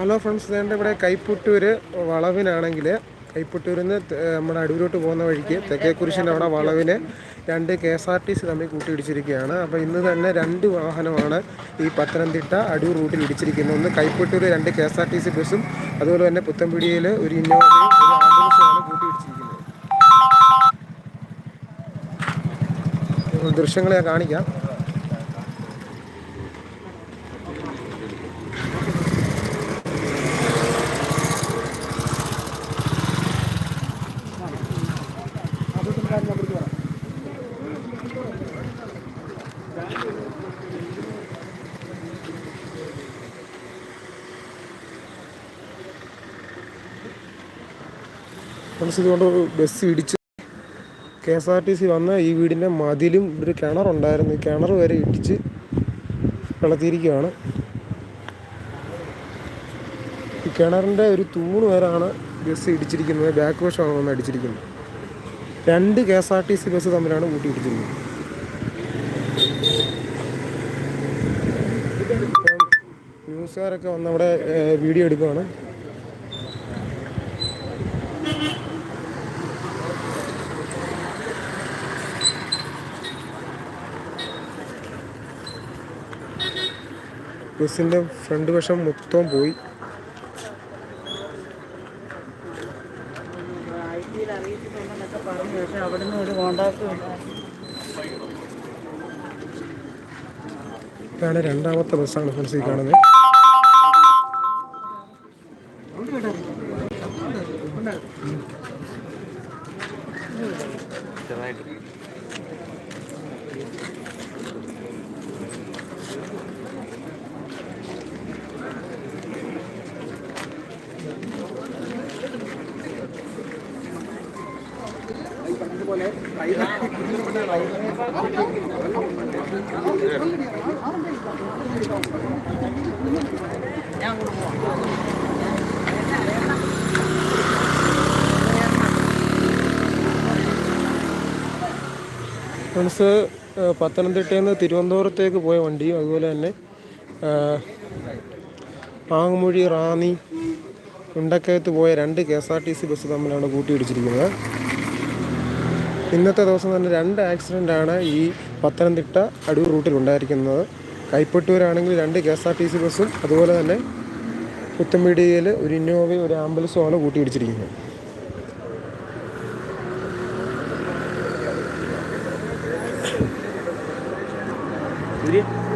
Hello friends ഞാൻ ഇവിടെ കൈപ്പുട്ടൂർ വളവിനാണെങ്കിൽ കൈപ്പുട്ടൂരിൽ നിന്ന് നമ്മുടെ അടൂരോട്ട് പോകുന്ന വഴിക്ക് തെക്കേക്കുരിശിന്റെ അവിടെ വളവിന് രണ്ട് K S R T C തമ്മിൽ കൂട്ടിയിടിച്ചിരിക്കുകയാണ്. അപ്പോൾ ഇന്ന് തന്നെ രണ്ട് വാഹനമാണ് ഈ പത്തനംതിട്ട അടൂർ റൂട്ടിൽ ഇടിച്ചിരിക്കുന്നത്. ഒന്ന് കൈപ്പുട്ടൂർ രണ്ട് K S R T C ബസ്സും അതുപോലെ തന്നെ പുത്തൻപിടിയിൽ ഒരു ഇന്നോവയും ഒരു ആംബുലൻസുമാണ് ഞാൻ കാണിക്കാം. ഇതുകൊണ്ട് ബസ് ഇടിച്ച് K S R T C വന്ന ഈ വീടിന്റെ മതിലും ഒരു കിണറുണ്ടായിരുന്നു ഈ കിണർ വരെ ഇടിച്ച് വെള്ളത്തിയിരിക്കുകയാണ്. ഈ കിണറിന്റെ ഒരു തൂണ് വരാണ് ബസ് ഇടിച്ചിരിക്കുന്നത്. ബാക്ക് വശമാണ് വന്ന് അടിച്ചിരിക്കുന്നത്. രണ്ട് K S R T C bus തമ്മിലാണ് കൂട്ടിയിടിച്ചിരിക്കുന്നത് ഇപ്പം ന്യൂസുകാരൊക്കെ വന്ന് അവിടെ വീഡിയോ എടുക്കുവാണ്. ബസ്സിന്റെ ഫ്രണ്ട് വശം മൊത്തം പോയി. അറിയിച്ചിട്ടുണ്ടെന്നൊക്കെ പറഞ്ഞു പക്ഷെ അവിടുന്ന് ഒരു കോണ്ടാക്റ്റും ഇതാണ് രണ്ടാമത്തെ ബസ്സാണ് ഫ്രണ്ട്സ് ഈ കാണുന്നത്. ഫ്രണ്ട്സ് ഏഹ്, പത്തനംതിട്ടയിൽ നിന്ന് തിരുവനന്തപുരത്തേക്ക് പോയ വണ്ടിയും അതുപോലെ തന്നെ ആങ്ങമൂഴി റാന്നി ഉണ്ടക്കയത്ത് പോയ രണ്ട് K S R T C bus തമ്മിലാണ് കൂട്ടിയിടിച്ചിരിക്കുന്നത്. ഇന്നത്തെ ദിവസം തന്നെ രണ്ട് ആക്സിഡന്റാണ് ഈ പത്തനംതിട്ട അടൂർ റൂട്ടിൽ ഉണ്ടായിരിക്കുന്നത്. കൈപ്പട്ടൂരാണെങ്കിൽ രണ്ട് K S R T C ബസ്സും അതുപോലെ തന്നെ പുത്തമ്പീടിയിൽ ഒരു ഇന്നോവയും ഒരു ആംബുലൻസുമാണ് കൂട്ടിയിടിച്ചിരിക്കുന്നത്. игре